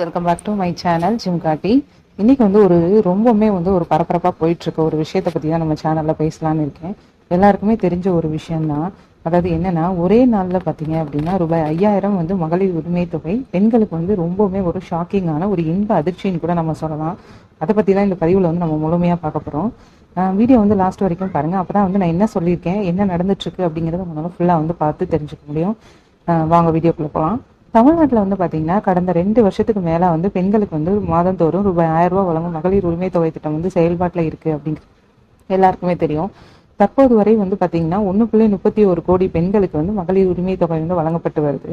Welcome back to my channel gym காட்டி இன்றைக்கி வந்து ஒரு ரொம்பவுமே வந்து ஒரு பரபரப்பாக போயிட்டுருக்க ஒரு விஷயத்தை பற்றி தான் நம்ம சேனலில் பேசலான்னு இருக்கேன். எல்லாருக்குமே தெரிஞ்ச ஒரு விஷயந்தான் அதாவது என்னென்னா ஒரே நாளில் பார்த்தீங்க அப்படின்னா ரூபாய் ஐயாயிரம் வந்து மகளிர் உரிமை தொகை. பெண்களுக்கு வந்து ரொம்பவுமே ஒரு ஷாக்கிங்கான ஒரு இன்ப அதிர்ச்சின்னு கூட நம்ம சொல்லலாம். அதை பற்றி தான் இந்த பதிவில் வந்து நம்ம முழுமையாக பார்க்க போகிறோம் வீடியோ வந்து லாஸ்ட் வரைக்கும் பாருங்கள் அப்போ தான் வந்து நான் என்ன சொல்லியிருக்கேன் என்ன நடந்துட்டுருக்கு அப்படிங்கிறத உங்களால் ஃபுல்லாக வந்து பார்த்து தெரிஞ்சுக்க முடியும். வாங்க வீடியோக்குள்ளே போகலாம் தமிழ்நாட்டில் வந்து பார்த்தீங்கன்னா கடந்த ரெண்டு வருஷத்துக்கு மேலே வந்து பெண்களுக்கு வந்து மாதந்தோறும் ரூபாய் ஆயிரம் ரூபாய் வழங்கும் மகளிர் உரிமை தொகை திட்டம் வந்து செயல்பாட்டில் இருக்குது அப்படிங்கிற எல்லாருக்குமே தெரியும். தற்போது வரை வந்து பார்த்தீங்கன்னா ஒன்று புள்ளி முப்பத்தி ஒரு கோடி பெண்களுக்கு வந்து மகளிர் உரிமை தொகை வந்து வழங்கப்பட்டு வருது.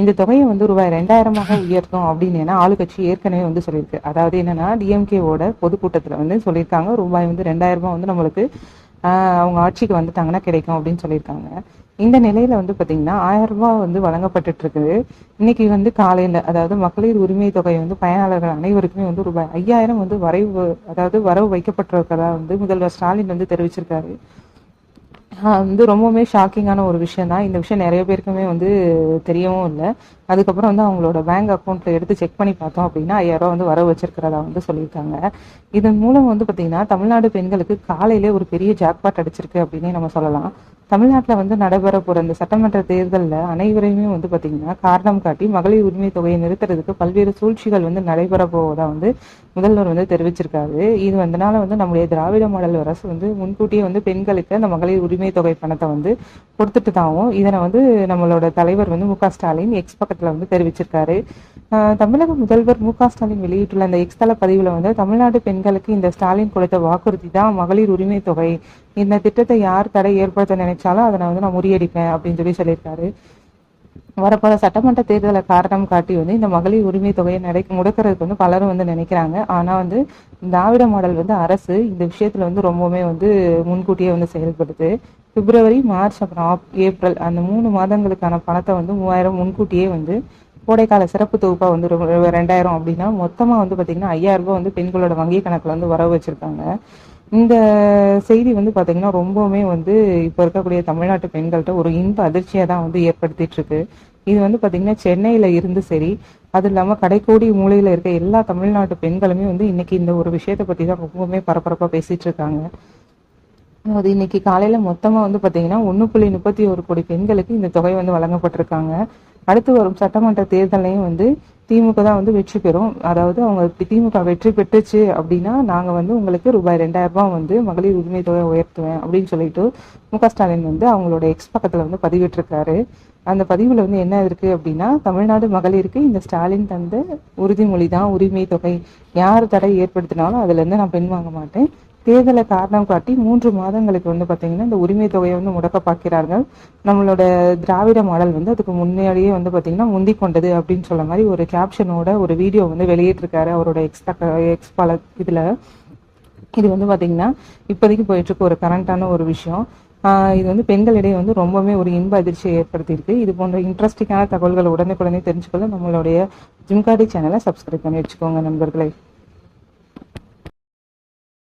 இந்த தொகையை வந்து ரூபாய் ரெண்டாயிரமாக உயர்த்தும் அப்படின்னு ஏன்னா ஆளுங்கட்சி ஏற்கனவே வந்து சொல்லியிருக்கு. அதாவது என்னன்னா டிஎம்கேவோட பொதுக்கூட்டத்தில் வந்து சொல்லியிருக்காங்க ரூபாய் வந்து ரெண்டாயிரம் ரூபாய் வந்து நம்மளுக்கு அவங்க ஆட்சிக்கு வந்துட்டாங்கன்னா கிடைக்கும் அப்படின்னு சொல்லியிருக்காங்க. இந்த நிலையில வந்து பாத்தீங்கன்னா ஆயிரம் ரூபாய் வந்து வழங்கப்பட்டுட்டு இருக்குது இன்னைக்கு வந்து காலையில அதாவது மகளிர் உரிமை தொகை வந்து பயனாளர்கள் அனைவருக்குமே வந்து ரூபாய் ஐயாயிரம் வந்து வரைவு அதாவது வரவு வைக்கப்பட்டிருக்கிறதா வந்து முதல்வர் ஸ்டாலின் வந்து தெரிவிச்சிருக்காரு. வந்து ரொம்பவுமே ஷாக்கிங்கான ஒரு விஷயம் தான் இந்த விஷயம் நிறைய பேருக்குமே வந்து தெரியவும் இல்லை. அதுக்கப்புறம் வந்து அவங்களோட பேங்க் அக்கௌண்ட்டில் எடுத்து செக் பண்ணி பார்த்தோம் அப்படின்னா ஐயாயிரம் வந்து வர வச்சிருக்கிறதா வந்து சொல்லியிருக்காங்க. இதன் மூலம் வந்து பார்த்தீங்கன்னா தமிழ்நாடு பெண்களுக்கு காலையிலே ஒரு பெரிய ஜாக்பாட் அடிச்சிருக்கு அப்படின்னே நம்ம சொல்லலாம். தமிழ்நாட்டில் வந்து நடைபெற போகிற இந்த சட்டமன்ற தேர்தலில் அனைவரையுமே வந்து பார்த்தீங்கன்னா காரணம் காட்டி மகளிர் உரிமை தொகையை நிறுத்துறதுக்கு பல்வேறு சூழ்ச்சிகள் வந்து நடைபெற போவதா வந்து முதல்வர் வந்து தெரிவிச்சிருக்காரு. இது வந்தனால வந்து நம்முடைய திராவிட மாடல் அரசு வந்து முன்கூட்டியே வந்து பெண்களுக்கு அந்த மகளிர் உரிமை தொகை பணத்தை வந்து கொடுத்துட்டு தாவும் இதனை வந்து நம்மளோட தலைவர் வந்து மு க ஸ்டாலின் எக்ஸ் பக்கத்தில் வந்து தெரிவிச்சிருக்காரு. தமிழக முதல்வர் மு க ஸ்டாலின் வெளியிட்டுள்ள அந்த எக்ஸ் தள பதிவில் வந்து தமிழ்நாடு பெண்களுக்கு இந்த ஸ்டாலின் கொடுத்த வாக்குறுதி தான் மகளிர் உரிமை தொகை. இந்த திட்டத்தை யார் தடை ஏற்படுத்த நினைச்சாலும் அதை நான் வந்து நான் முறியடிப்பேன் அப்படின்னு சொல்லி சொல்லியிருக்காரு. வரப்போற சட்டமன்ற தேர்தலை காரணம் காட்டி வந்து இந்த மகளிர் உரிமை தொகையை நடை முடக்கிறதுக்கு வந்து பலரும் வந்து நினைக்கிறாங்க. ஆனால் வந்து திராவிட மாடல் வந்து அரசு இந்த விஷயத்தில் வந்து ரொம்பவுமே வந்து முன்கூட்டியே வந்து செயல்படுது. பிப்ரவரி மார்ச் அப்புறம் ஆப்- ஏப்ரல் அந்த மூணு மாதங்களுக்கான பணத்தை வந்து மூவாயிரம் முன்கூட்டியே வந்து கோடைக்கால சிறப்பு தொகுப்பாக வந்து ரெண்டாயிரம் அப்படின்னா மொத்தமாக வந்து பார்த்திங்கன்னா ஐயாயிரம் ரூபாய் வந்து பெண்களோட வங்கி கணக்கில் வந்து வரவு வச்சுருக்காங்க. இந்த செய்தி வந்து பாத்தீங்கன்னா ரொம்பவுமே வந்து இப்ப இருக்கக்கூடிய தமிழ்நாட்டு பெண்கள்கிட்ட ஒரு இன்ப அதிர்ச்சியை தான் வந்து ஏற்படுத்திட்டு இருக்கு இது வந்து பாத்தீங்கன்னா சென்னையில இருந்து சரி அது இல்லாம கடைக்கோடி மூலையில இருக்க எல்லா தமிழ்நாட்டு பெண்களுமே வந்து இன்னைக்கு இந்த ஒரு விஷயத்தை பற்றி தான் ரொம்பவுமே பரபரப்பா பேசிட்டு இருக்காங்க. அது இன்னைக்கு காலையில மொத்தமா வந்து பாத்தீங்கன்னா ஒண்ணு புள்ளி முப்பத்தி ஒரு கோடி பெண்களுக்கு இந்த தொகை வந்து வழங்கப்பட்டிருக்காங்க. அடுத்து வரும் சட்டமன்ற தேர்தலையும் வந்து திமுக தான் வந்து வெற்றி பெறும். அதாவது அவங்க இப்படி திமுக வெற்றி பெற்றுச்சு அப்படின்னா நாங்கள் வந்து உங்களுக்கு ரூபாய் ரெண்டாயிரம் ரூபாய் வந்து மகளிர் உரிமை தொகை உயர்த்துவேன் அப்படின்னு சொல்லிட்டு மு க ஸ்டாலின் வந்து அவங்களோட எக்ஸ் பக்கத்தில் வந்து பதிவிட்டிருக்காரு. அந்த பதிவில் வந்து என்ன இருக்கு அப்படின்னா தமிழ்நாடு மகளிருக்கு இந்த ஸ்டாலின் தந்த உறுதிமொழி தான் உரிமை தொகை. யார் தடை ஏற்படுத்தினாலும் அதுலேருந்து நான் பெண் வாங்க மாட்டேன். தேர்தலை காரணம் காட்டி மூன்று மாதங்களுக்கு வந்து பாத்தீங்கன்னா இந்த உரிமை தொகையை வந்து முடக்க பார்க்கிறார்கள் நம்மளோட திராவிட மாடல் வந்து அதுக்கு முன்னாடியே வந்து பாத்தீங்கன்னா முந்தி கொண்டது அப்படின்னு சொல்ல மாதிரி ஒரு கேப்ஷனோட ஒரு வீடியோ வந்து வெளியிட்டிருக்காரு அவரோட எக்ஸ் எக்ஸ் பல இதுல. இது வந்து பாத்தீங்கன்னா இப்போதைக்கு போயிட்டு இருக்க ஒரு கரண்டான ஒரு விஷயம். ஆஹ் இது வந்து பெண்களிடையே வந்து ரொம்பவே ஒரு இன்ப அதிர்ச்சியை ஏற்படுத்தியிருக்கு. இது போன்ற இன்ட்ரெஸ்டிங்கான தகவல்களை உடனுக்குடனே தெரிஞ்சுக்கொள்ள நம்மளுடைய ஜிம்காடி சேனலை சப்ஸ்கிரைப் பண்ணி வச்சுக்கோங்க நண்பர்களை.